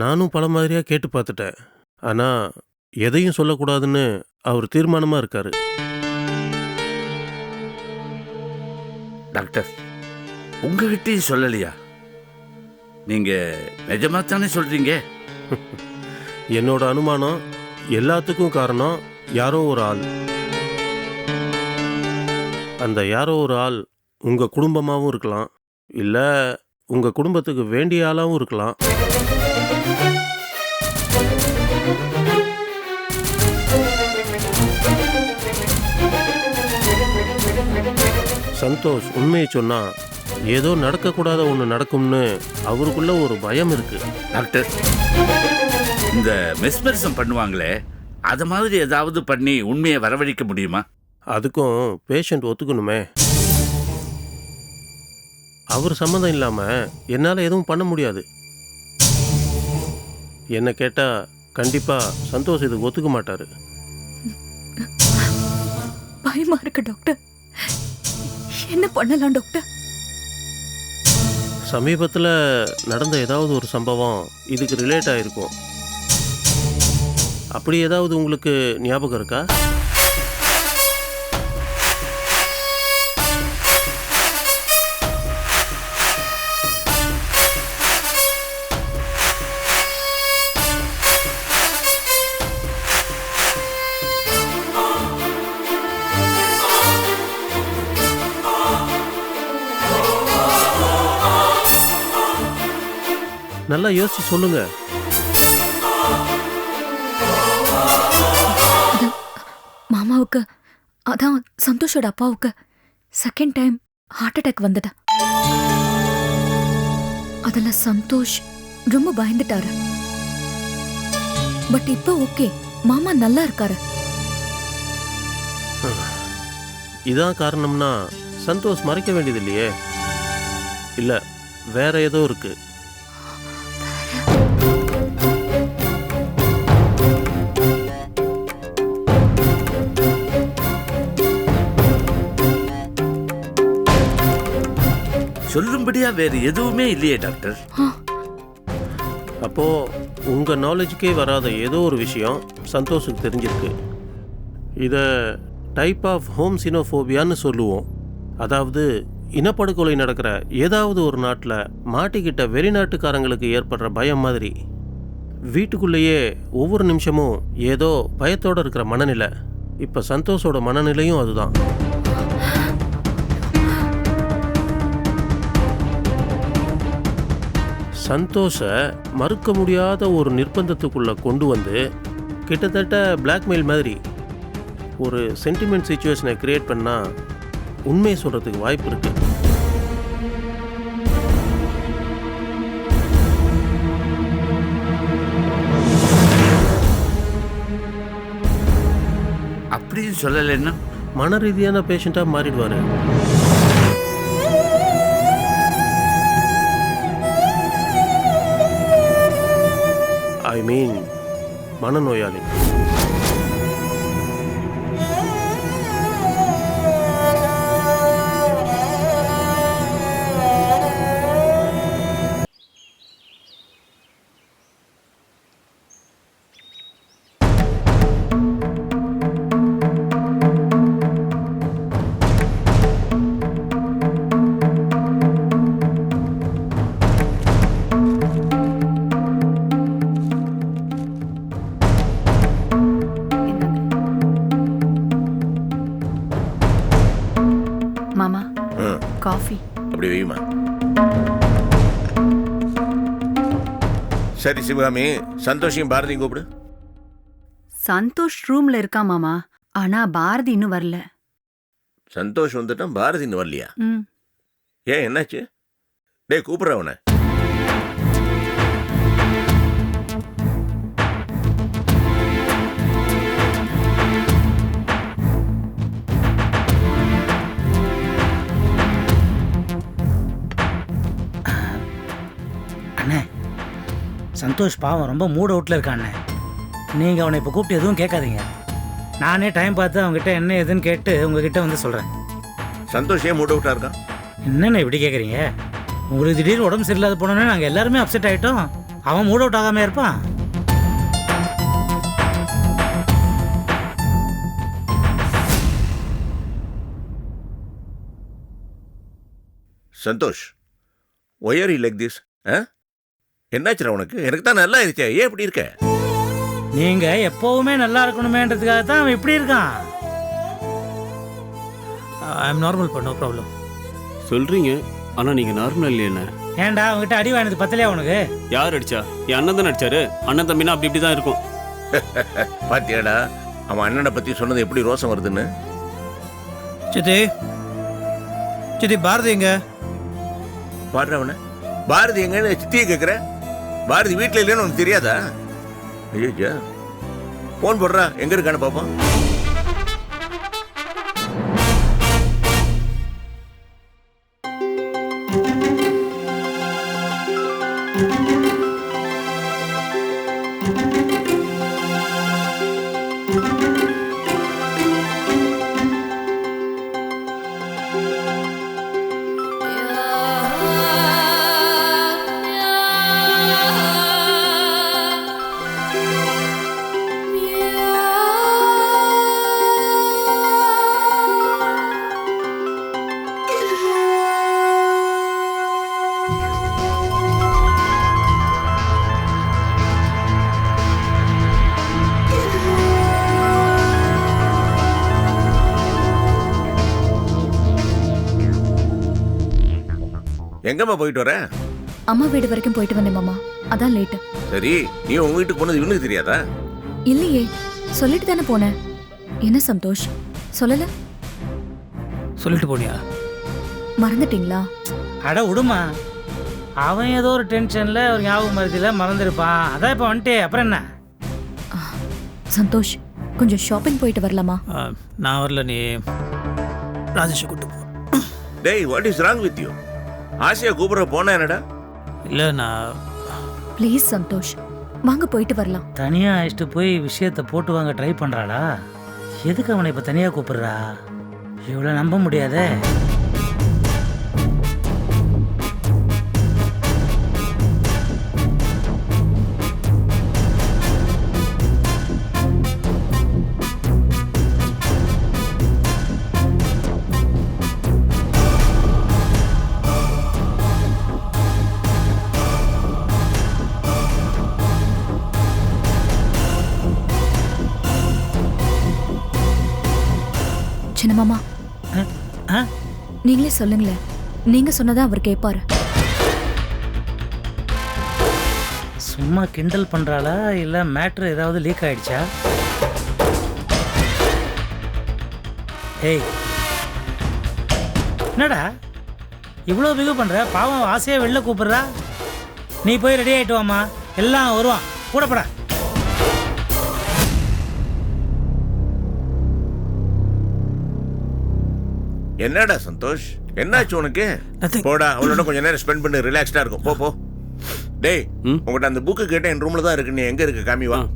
நானும் பல மாதிரியாக கேட்டு பார்த்துட்டேன். ஆனால் எதையும் சொல்லக்கூடாதுன்னு அவர் தீர்மானமாக இருக்காரு. டாக்டர் உங்ககிட்டயும் சொல்லலையா? நீங்க நிஜமா தானே சொல்றீங்க? என்னோட அனுமானம் எல்லாத்துக்கும் காரணம் யாரோ ஒரு ஆள். அந்த யாரோ ஒரு ஆள் உங்கள் குடும்பமாகவும் இருக்கலாம். இல்லை உங்கள் குடும்பத்துக்கு வேண்டிய ஆளாகவும் இருக்கலாம். சந்தோஷ் உண்மையை சொன்னா ஏதோ நடக்கக்கூடாத ஒன்று நடக்கும்னு அவருக்குள்ள ஒரு பயம் இருக்கு. டாக்டர் இந்த மெஸ்பரிசம் பண்ணுவாங்களே அது மாதிரி ஏதாவது பண்ணி உண்மையை வரவழைக்க முடியுமா? அதுக்கும் பேஷண்ட் ஒத்துக்கணுமே. அவர் சம்மந்தம் இல்லாமல் என்னால் எதுவும் பண்ண முடியாது. என்னை கேட்டால் கண்டிப்பாக சந்தோஷ் இதுக்கு ஒத்துக்க மாட்டார். பயமா இருக்கு டாக்டர். என்ன பண்ணலாம் டாக்டர் சமீபத்தில் நடந்த ஏதாவது ஒரு சம்பவம் இதுக்கு ரிலேட் ஆகிருக்கும் அப்படி ஏதாவது உங்களுக்கு ஞாபகம் இருக்கா? நல்லா யோசிச்சு சொல்லுங்க. மாமாவுக்கு அதான் சந்தோஷோட அப்பாவுக்கு செகண்ட் டைம் ஹார்ட் அட்டாக் வந்துட்டா அதுல சந்தோஷ் ரொம்ப பயந்துட்டாரு. பட் இப்ப ஓகே மாமா நல்லா இருக்காரு. இதான் காரணம்னா சந்தோஷ் மறைக்க வேண்டியது இல்லையே இல்லை வேற ஏதோ இருக்கு. சொல்லும்படியா வேறு எதுவுமே இல்லையே டாக்டர். அப்போ உங்க நாலேஜுக்கே வராத ஏதோ ஒரு விஷயம் சந்தோஷுக்கு தெரிஞ்சிருக்கு. இதை டைப் ஆஃப் ஹோம் சினோஃபோபியான்னு சொல்லுவோம். அதாவது இனப்படுகொலை நடக்கிற ஏதாவது ஒரு நாட்டில் மாட்டிக்கிட்ட வெளிநாட்டுக்காரங்களுக்கு ஏற்படுற பயம் மாதிரி. வீட்டுக்குள்ளேயே ஒவ்வொரு நிமிஷமும் ஏதோ பயத்தோட இருக்கிற மனநிலை. இப்போ சந்தோஷோட மனநிலையும் அதுதான். சந்தோஷை மறுக்க முடியாத ஒரு நிர்பந்தத்துக்குள்ள கொண்டு வந்து கிட்டத்தட்ட பிளாக்மெயில் மாதிரி ஒரு சென்டிமெண்ட் சுச்சுவேஷனை கிரியேட் பண்ணா உண்மையை சொல்றதுக்கு வாய்ப்பு இருக்கு. அப்படியும் சொல்லலைன்னா? மன ரீதியான பேஷண்ட்டாக மாறிடுவாரு. மீன் மனநோயாளி சரி சிவகாமி. சந்தோஷியும் பாரதியும் கூப்பிடு. சந்தோஷ் ரூம்ல இருக்கா மாமா? ஆனா பாரதி இன்னும் வரல. சந்தோஷ் வந்துட்டான் பாரதி இன்னும் வரலையா? ஏன் என்னாச்சு? டேய் கூப்பிடுற அவனை. சந்தோஷ் பாவம் ரொம்ப மூட் அவுட்டில் இருக்கான். நீங்கள் அவனை இப்போ கூப்பிட்டு எதுவும் கேட்காதீங்க. நானே டைம் பார்த்து அவங்ககிட்ட என்ன ஏதுன்னு கேட்டு உங்ககிட்ட வந்து சொல்கிறேன் சந்தோஷ் ஏன் மூட் அவுட்டா இருக்கான்? என்னண்ணே இப்படி கேட்குறீங்க உங்களுக்கு திடீர்னு உடம்பு சரியில்லாத போனோன்னே நாங்கள் எல்லாருமே அப்செட் ஆகிட்டோம் அவன் மூட் அவுட் ஆகாம இருப்பான். Santosh why are like this ஆ? என்னாச்சுடா உனக்கு? எனக்கு தான் நல்லா இருக்கே ஏன் இப்படி இருக்க? நீங்க எப்பவுமே நல்லா இருக்கணுமேன்றதுக்காக தான் அவன் இப்படி இருக்கான். ஐ எம் நார்மல் பண்ண ப்ராப்ளம் சொல்றீங்க ஆனா நீங்க நார்மல் இல்லையே ஏன்டா அவன்கிட்ட அடி வாங்கினது பத்தலையா உனக்கு? யார் அடிச்சா? என் அண்ணன் தான் அடிச்சாரு? அண்ணன் தம்பினா அப்படி இப்படி தான் இருக்கும். பாத்தியாடா அவன் அண்ணனை பத்தி சொன்னது எப்படி ரோசம் வருதுன்னு? சித்தி சித்தி பாரதி எங்க? பாடுற அவனை. பாரதி எங்கன்னு சித்தியை கேட்குற பாரதி வீட்டில் இல்லைன்னு உனக்கு தெரியாதா? ஐயோ ஃபோன் போடுறா. எங்க இருக்கான்னு பார்ப்போம் எங்கம்மா போயிட்டு வர? அம்மா வீடு வரைக்கும் போயிட்டு வந்தேன் மாமா. அதான் லேட்டு சரி நீ உங்க வீட்டுக்கு போனது இவனுக்கு தெரியாதா? இல்லையே சொல்லிட்டு தானே போனேன். என்ன சந்தோஷ்? சொல்லல? சொல்லிட்டு போனியா? மறந்துட்டீங்களா? அட விடுமா. அவன் ஏதோ ஒரு டென்ஷன்ல ஒரு ஞாபகம் மருதியில் மறந்துருப்பான். அதான் இப்போ வந்துட்டே அப்புறம் என்ன? சந்தோஷ் கொஞ்சம் ஷாப்பிங் போயிட்டு வரலாமா? நான் வரல நீ. ராஜேஷை கூட்டு போ. டேய் what is wrong with you ஆசையா கூப்பிட போனா என்னடா? இல்லை நான் ப்ளீஸ் சந்தோஷ். வாங்க போயிட்டு வரலாம். தனியாக அழைச்சிட்டு போய் விஷயத்தை போட்டு வாங்க ட்ரை பண்ணுறாளா எதுக்கு அவனை இப்போ தனியாக கூப்பிடுறா? இவ்வளோ நம்ப முடியாதே. நீங்களே சொல்லுங்களேன். நீங்க சொன்னதான் அவர் கேட்பாரு சும்மா கிண்டல் பண்றாளா? இல்லை மேட்ரு ஏதாவது லீக் ஆயிடுச்சா? ஏய். என்னடா? இவ்வளோ பிகு பண்ணுற பாவம் ஆசையாக வெளில கூப்பிடுறா? நீ போய் ரெடி ஆகிட்டு வாமா எல்லாம் வருவான். கூட போடா. என்னடா சந்தோஷ் என்னாச்சு உனக்கு Nothing. போடா அவளோட கொஞ்ச நேரம் ஸ்பெண்ட் பண்ணி ரிலாக்ஸ்டா இருக்கும் போ போ டேய்? உங்ககிட்ட அந்த புக்கு கேட்ட என் ரூம்ல தான் இருக்கு நீ எங்க இருக்கு காமி வா ஆ.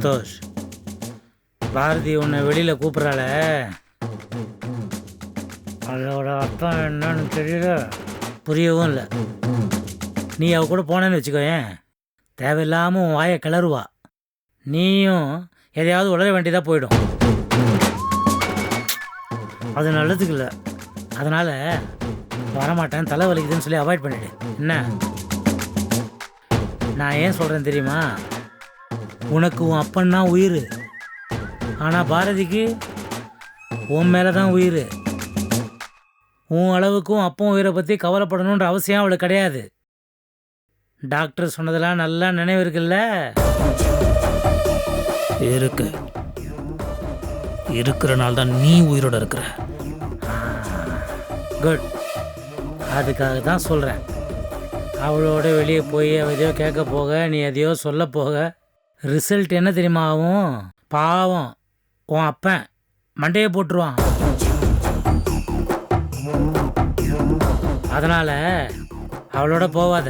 சந்தோஷ். பாரதி உன்னை வெளியில் கூப்பிட்றாள. அதோட அர்த்தம் என்னன்னு தெரியல. புரியவும் இல்லை. நீ அவ கூட போனேன்னு வச்சுக்கோயேன் தேவையில்லாமல் உன் வாயை கிளறுவா. நீயும் எதையாவது உளர வேண்டியதாக போயிடும். அது நல்லதுக்கு இல்லை. அதனால் வரமாட்டேன் தலை வலிக்குதுன்னு சொல்லி அவாய்ட் பண்ணிவிடு என்ன? நான் ஏன் சொல்கிறேன் தெரியுமா? உனக்கு உன் அப்பன் தான் உயிர். ஆனால் பாரதிக்கு உன் மேலே தான் உயிர். உன் அளவுக்கும் அப்பன் உயிரை பற்றி கவலைப்படணுன்ற அவசியம் அவளுக்கு கிடையாது. டாக்டர் சொன்னதெல்லாம் நல்லா நினைவு இருக்குல்ல? இருக்கு. இருக்கிறனால தான் நீ உயிரோட இருக்கிற. குட் அதுக்காக தான் சொல்கிறேன் அவளோட வெளியே போய் எதையோ கேட்க போக நீ எதையோ சொல்ல போக ரிசல்ட் என்ன தெரியுமா ஆகும் பாவம். உன் அப்பன் மண்டையை போட்டுருவான். அதனால் அவளோட போவாத.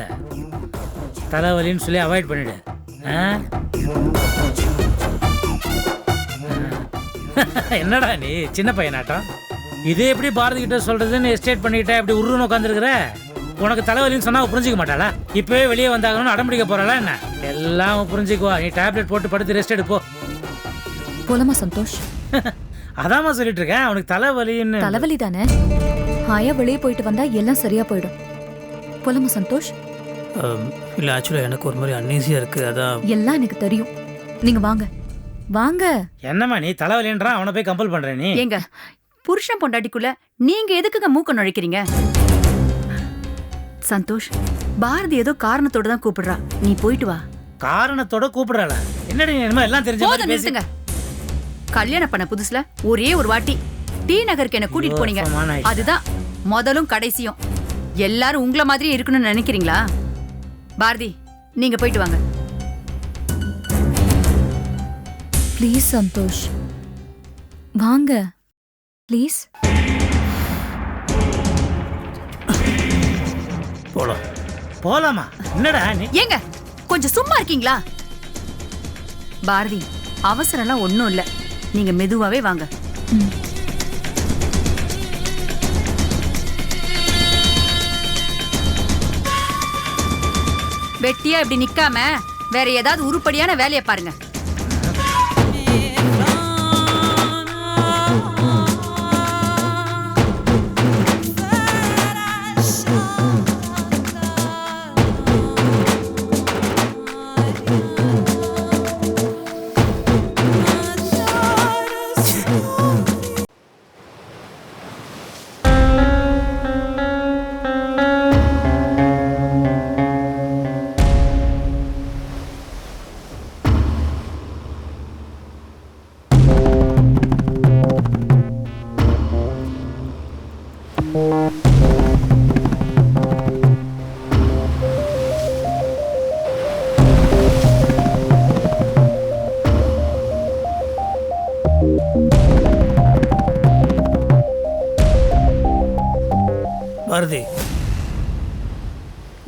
தலைவலின்னு சொல்லி அவாய்ட் பண்ணிடு. என்னடா நீ? சின்ன பையனாட்டம். இது எப்படி பாரதி கிட்ட சொல்றதுன்னு எஸ்டேட் பண்ணிக்கிட்ட? இப்படி உருன்னு உட்காந்துருக்குற உனக்கு தலைவலின்னு சொன்னா புரிஞ்சுக்க மாட்டாளா? இப்பவே வெளியே வந்தாங்கன்னு அடம்பிடிக்க போறாளா என்ன? எல்லாம் புரிஞ்சுக்குவா. நீ டேப்லெட் போட்டு படுத்து ரெஸ்ட் எடுப்போ போலாமா சந்தோஷ்? அதாம்மா சொல்லிட்டு இருக்கேன் அவனுக்கு தலைவலின்னு. தலைவலி தானே ஹாயா வெளியே போயிட்டு வந்தா எல்லாம் சரியா போயிடும். போலாமா சந்தோஷ்? இல்லை ஆக்சுவலாக எனக்கு ஒரு மாதிரி அன்ஈஸியாக இருக்குது அதான். எல்லாம் எனக்கு தெரியும். நீங்க வாங்க. வாங்க. என்னம்மா நீ தலைவலின்றான் அவனை போய் கம்பல் பண்ற நீ? ஏங்க புருஷன் பொண்டாட்டிக்குள்ள நீங்க எதுக்குங்க மூக்க நுழைக்கிறீங்க? சந்தோஷ் பாரதி ஏதோ காரணத்தோட தான் கூப்பிடுறா. நீ போயிட்டு வா. காரணத்தோட கூப்பிடுறாள? என்னடி என்னமோ எல்லாம் தெரிஞ்ச மாதிரி பேசி கல்யாணம் பண்ண புதுசுல ஒரே ஒரு வாட்டி டி நகருக்கு என்ன கூட்டிட்டு போனீங்க. அதுதான் முதலும் கடைசியும். எல்லாரும் உங்கள மாதிரி இருக்கணும்னு நினைக்கிறீங்களா? பாரதி நீங்க போயிட்டு வாங்க. ப்ளீஸ் சந்தோஷ். வாங்க. ப்ளீஸ் போலாமா? என்னடா நீ? ஏங்க கொஞ்சம் சும்மா இருக்கீங்களா? பாரதி அவசரம்லாம் ஒண்ணும் இல்ல. நீங்க மெதுவாவே வாங்க. வெட்டியா இப்படி நிக்காம வேற ஏதாவது உருப்படியான வேலையை பாருங்க.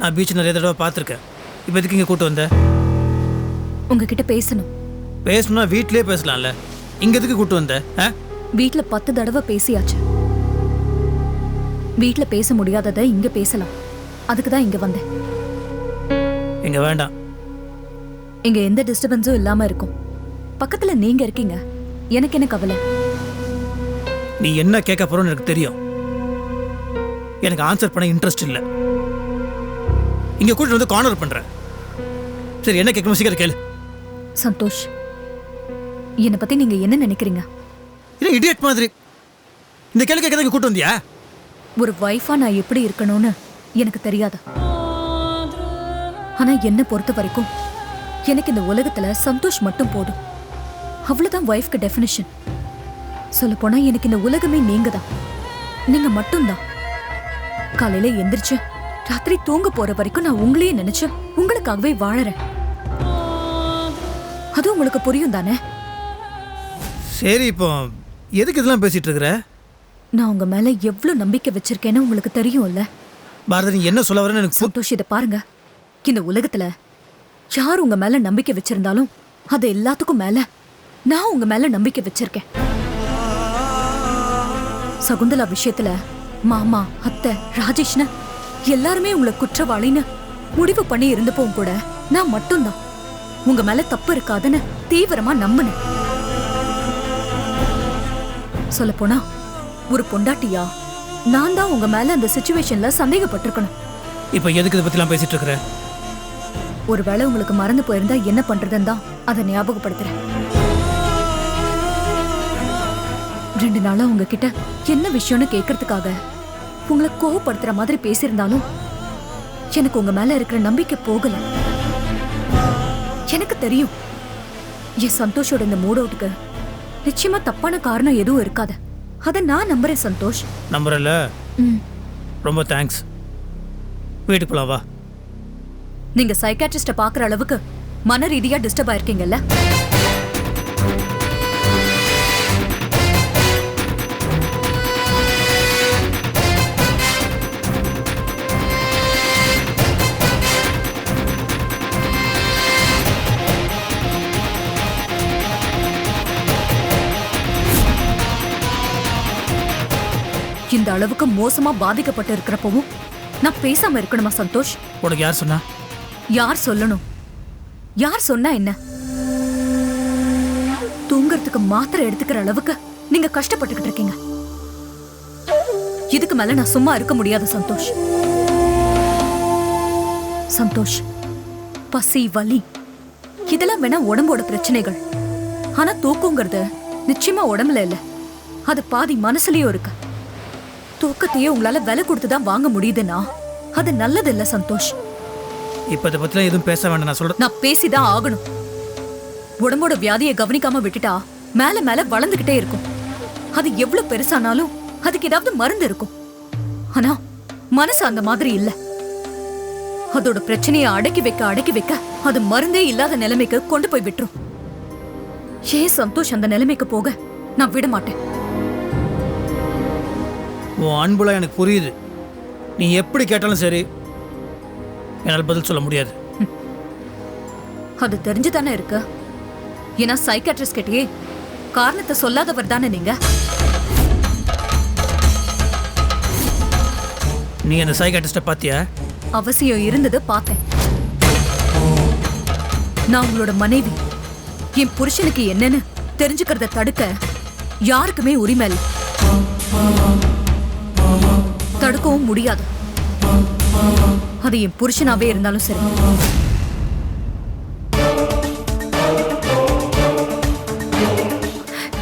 நான் பீச் நிறைய தடவை பார்த்துருக்கேன். இப்போ எதுக்கு இங்கே கூட்டு வந்த? உங்ககிட்ட பேசணும். பேசணும்னா வீட்டிலே பேசலாம்ல. இங்கே எதுக்கு கூட்டு வந்த? ஆ? வீட்ல பத்து தடவை பேசியாச்சு. வீட்ல பேச முடியாததை இங்க பேசலாம். அதுக்கு தான் இங்க வந்தேன். இங்கே வேண்டாம். இங்க எந்த டிஸ்டர்பன்ஸும் இல்லாம இருக்கும். பக்கத்துல நீங்க இருக்கீங்க. எனக்கு என்ன கவலை? நீ என்ன கேட்க போறோன்னு எனக்கு தெரியும். எனக்கு ஆன்சர் பண்ண இன்ட்ரெஸ்ட் இல்லை. இங்கே கூட்டிட்டு வந்து கார்னர் பண்ணுறேன் சரி என்ன கேட்கணும் சீக்கிரம் கேளு. சந்தோஷ் என்னை பத்தி நீங்க என்ன நினைக்கிறீங்க? இல்லை இடியட் மாதிரி. இந்த கேள்வி கேட்க கூட்டு வந்தியா? ஒரு வைஃபா நான் எப்படி இருக்கணும்னு எனக்கு தெரியாது. ஆனா என்ன பொறுத்த வரைக்கும் எனக்கு இந்த உலகத்துல சந்தோஷ் மட்டும் போதும். அவ்வளவுதான் ஒய்ஃப்க்கு டெஃபினிஷன் சொல்ல போனா எனக்கு இந்த உலகமே நீங்க தான் நீங்க மட்டும்தான். காலையில எந்திரிச்சு ராத்திரி தூங்க போற வரைக்கும் நான் உங்களையே நினைச்சு உங்களுக்காகவே வாழறேன். அது உங்களுக்கு புரியும் தானே? சரி இப்போ எதுக்கு இதெல்லாம் பேசிட்டு இருக்கிற? நான் உங்க மேல எவ்வளவு நம்பிக்கை வச்சிருக்கேன்னு உங்களுக்கு தெரியும்ல. பாரதி நீ என்ன சொல்ல வரேன்னு எனக்கு பு- சந்தோஷ் இதை பாருங்க. இந்த உலகத்துல யார் உங்க மேல நம்பிக்கை வச்சிருந்தாலும் அது எல்லாத்துக்கும் மேல நான் உங்க மேல நம்பிக்கை வச்சிருக்கேன். சகுந்தலா விஷயத்துல மாமா அத்தை ராஜேஷ்னு எல்லாருமே உங்களை குற்றவாளின்னு முடிவு பண்ணி இருந்தப்பவும் கூட நான் மட்டும்தான். உங்க மேல தப்பு இருக்காதுன்னு தீவிரமா நம்பினேன். சொல்லப் போனா ஒரு பொண்டாட்டியா நான் தான் உங்க மேல அந்த சுச்சுவேஷன்ல சந்தேகப்பட்டிருக்கணும். இப்போ எதுக்கு இதை பற்றிலாம் பேசிட்டு இருக்கிற? ஒருவேளை உங்களுக்கு மறந்து போயிருந்தா என்ன பண்றதுன்னு தான் அதை ஞாபகப்படுத்துறேன். ரெண்டு நாளா உங்ககிட்ட என்ன விஷயம்னு கேட்கறதுக்காக உங்களை கோவப்படுத்துற மாதிரி பேசியிருந்தாலும் எனக்கு உங்க மேல இருக்கிற நம்பிக்கை போகல. எனக்கு தெரியும். என் சந்தோஷோட இந்த மூட் அவுட்டுக்கு நிச்சயமா தப்பான காரணம் எதுவும் இருக்காது. அதை நான் நம்புறேன் சந்தோஷ். நம்புறல? ரொம்ப தேங்க்ஸ் வீட்டுக்கு போலாம் வா. நீங்க சைக்காட்ரிஸ்ட பாக்குற அளவுக்கு மன ரீதியா டிஸ்டர்ப் ஆயிருக்கீங்கல்ல? இந்த அளவுக்கு மோசமா பாதிக்கப்பட்டு இருக்கிறப்பவும் நான் பேசாம இருக்கணுமா சந்தோஷ்? உனக்கு யார் சொன்னா? யார் சொல்லணும்? யார் சொன்னா என்ன? தூங்கறதுக்கு மாத்திரை எடுத்துக்கிற அளவுக்கு நீங்க கஷ்டப்பட்டுக்கிட்டு இருக்கீங்க. இதுக்கு மேல நான் சும்மா இருக்க முடியாது சந்தோஷ். சந்தோஷ் பசி வலி இதெல்லாம் வேணா உடம்போட பிரச்சனைகள். ஆனா தூக்கங்கிறது நிச்சயமா உடம்புல இல்ல. அது பாதி மனசுலயும் இருக்கு. தூக்கத்தையே உங்களால விலை கொடுத்து தான் வாங்க முடியுதுன்னா அது நல்லது இல்ல சந்தோஷ். இப்போ இதை பற்றிலாம் எதுவும் பேச வேண்டாம் நான் சொல்கிறேன் நான் பேசிதான் ஆகணும். உடம்போட வியாதியை கவனிக்காம விட்டுட்டா மேல மேல வளர்ந்துகிட்டே இருக்கும். அது எவ்வளவு பெருசானாலும் அதுக்கு ஏதாவது மருந்து இருக்கும். ஆனா மனசு அந்த மாதிரி இல்ல. அதோட பிரச்சனையை அடக்கி வைக்க அடக்கி வைக்க அது மருந்தே இல்லாத நிலைமைக்கு கொண்டு போய் விட்டுரும். ஏன் சந்தோஷ் அந்த நிலைமைக்கு போக நான் விட மாட்டேன்? உன் அன்புலாம் எனக்கு புரியுது. நீ எப்படி கேட்டாலும் சரி என்னால் பதில் சொல்ல முடியாது. அது தெரிஞ்சு தானே இருக்கு? ஏன்னா சைக்காட்ரிஸ்ட் கிட்டயே காரணத்தை சொல்லாதவர் தானே நீங்க? நீ அந்த சைக்காட்டிஸ்ட்டை பார்த்தியா அவசியம் இருந்தது பார்த்தேன். நான் உங்களோட மனைவி. என் புருஷனுக்கு என்னன்னு தெரிஞ்சுக்கிறத தடுக்க யாருக்குமே உரிமை இல்லை. தடுக்கவும் முடியாது. அது என் புருஷனாவே இருந்தாலும் சரி.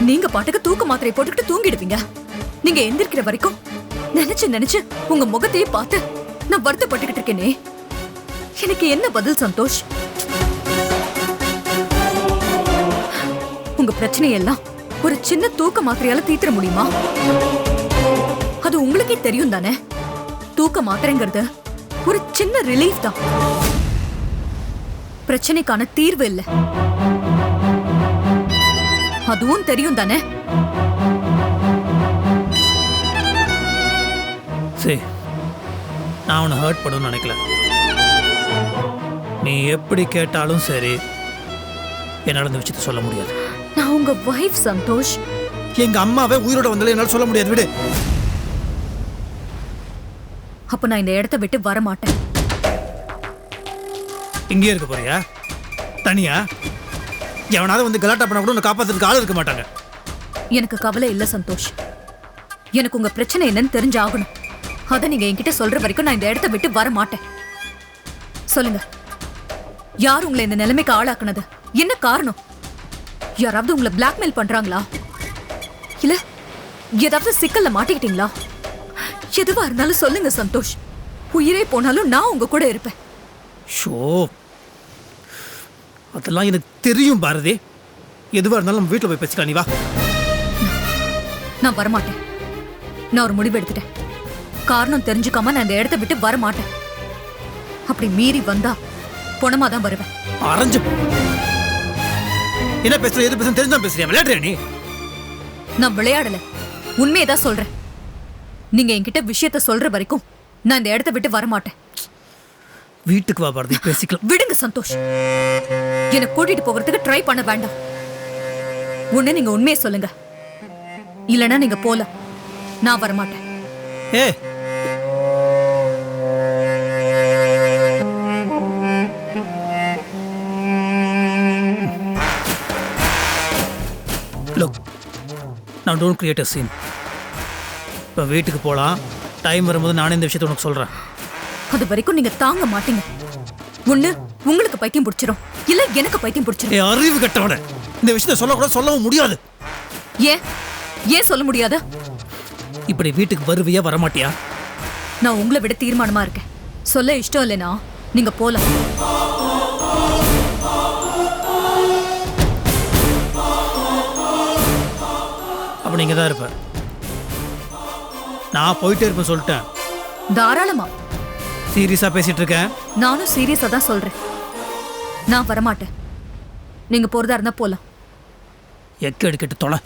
நீங்க பாட்டுக்கு தூக்க மாத்திரை போட்டுக்கிட்டு தூங்கிடுவீங்க. நீங்க எந்திரிக்கிற வரைக்கும் நினைச்சு நினைச்சு உங்க முகத்தையே பார்த்து நான் வருத்தப்பட்டுக்கிட்டு இருக்கேனே. எனக்கு என்ன பதில் சந்தோஷ்? உங்க பிரச்சனையெல்லாம் ஒரு சின்ன தூக்க மாத்திரையால தீர்த்திட முடியுமா? அது உங்களுக்கே தெரியும் தானே? தூக்க மாத்திரைங்கிறது ஒரு சின்ன ரிலீஃப் தான். பிரச்சனைக்கான தீர்வு இல்ல. அதுவும் தெரியும் தானே? சரி நான் உன்னை ஹர்ட் பண்ணணும்னு நினைக்கல. நீ எப்படி கேட்டாலும் சரி என்னால் இந்த விஷயத்த சொல்ல முடியாது. நான் உங்க வைஃப் சந்தோஷ். எங்க அம்மாவே உயிரோட வந்தாலும் என்னால் சொல்ல முடியாது விடு. அப்ப நான் இந்த இடத்த விட்டு வர மாட்டேன் இங்கேயே இருக்க போறியா? தனியா? எவனாவது வந்து கலாட்டா பண்ண கூட உன்னை காப்பாத்துறதுக்கு ஆள் இருக்க மாட்டாங்க. எனக்கு கவலை இல்ல சந்தோஷ். எனக்கு உங்க பிரச்சனை என்னன்னு தெரிஞ்சாகணும். அத நீங்க என்கிட்ட சொல்ற வரைக்கும் நான் இந்த இடத்த விட்டு வர மாட்டேன் சொல்லுங்க. யார் உங்களை இந்த நிலைமைக்கு ஆளாக்குனது? என்ன காரணம்? யாராவது உங்களை பிளாக்மெயில் பண்றாங்களா? இல்ல ஏதாவது சிக்கல்ல மாட்டிக்கிட்டீங்களா? எதுவா இருந்தாலும் சொல்லுங்க சந்தோஷ். உயிரே போனாலும் நான் உங்க கூட இருப்பேன். ஷோ. அதெல்லாம் எனக்கு தெரியும் பாரதி. எதுவாக இருந்தாலும் நம்ம வீட்டில் போய் பேசிக்கலாம் நீ வா. நான் வரமாட்டேன். நான் ஒரு முடிவு எடுத்துட்டேன். காரணம் தெரிஞ்சுக்காம நான் இந்த இடத்த விட்டு வர மாட்டேன் அப்படி மீறி வந்தா பொணமா தான் வருவேன். அரைஞ்சு போ. என்ன பேசுற எது பேசுற தெரிஞ்சுதான் பேசுறியா? விளையாடுறியா நீ? நான் விளையாடல. உண்மையை தான் சொல்றேன். நீங்க என்கிட்ட விஷயத்த சொல்ற வரைக்கும் நான் இந்த இடத்த விட்டு வர மாட்டேன் வீட்டுக்கு வா பாரதி. பேசிக்கலாம். விடுங்க சந்தோஷ். என்னை கூட்டிட்டு போகிறதுக்கு ட்ரை பண்ண வேண்டாம். ஒண்ணு நீங்க உண்மையை சொல்லுங்க. இல்லனா நீங்க போல. நான் வர மாட்டேன் ஏ நான் டோன்ட் கிரியேட் அ சீன் இப்போ வீட்டுக்கு போகலாம் டைம் வரும்போது நானே இந்த விஷயத்தை உனக்கு சொல்கிறேன் அது வரைக்கும் நீங்க தாங்க மாட்டீங்க. ஒண்ணு உங்களுக்கு பைத்தியம் பிடிச்சிரும். இல்ல எனக்கு பைத்தியம் பிடிச்சிரும். அறிவு கட்டவன. இந்த விஷயத்தை சொல்லக்கூட சொல்லவும் முடியாது. ஏன்? ஏன் சொல்ல முடியாத? இப்படி வீட்டுக்கு வருவியா வரமாட்டியா? நான் உங்களை விட தீர்மானமா இருக்கேன். சொல்ல இஷ்டம் இல்லைனா நீங்க போலாம். அப்போ நீங்கள் தான் இருப்ப. நான் போயிட்டே இருப்பேன் சொல்லிட்டேன். தாராளமா. சீரியஸாக பேசிட்டு இருக்கேன். நானும் சீரியஸா தான் சொல்றேன். நான் வரமாட்டேன். நீங்க போறதா இருந்தா போலாம். எக்க எடுக்கட்டு தொலை.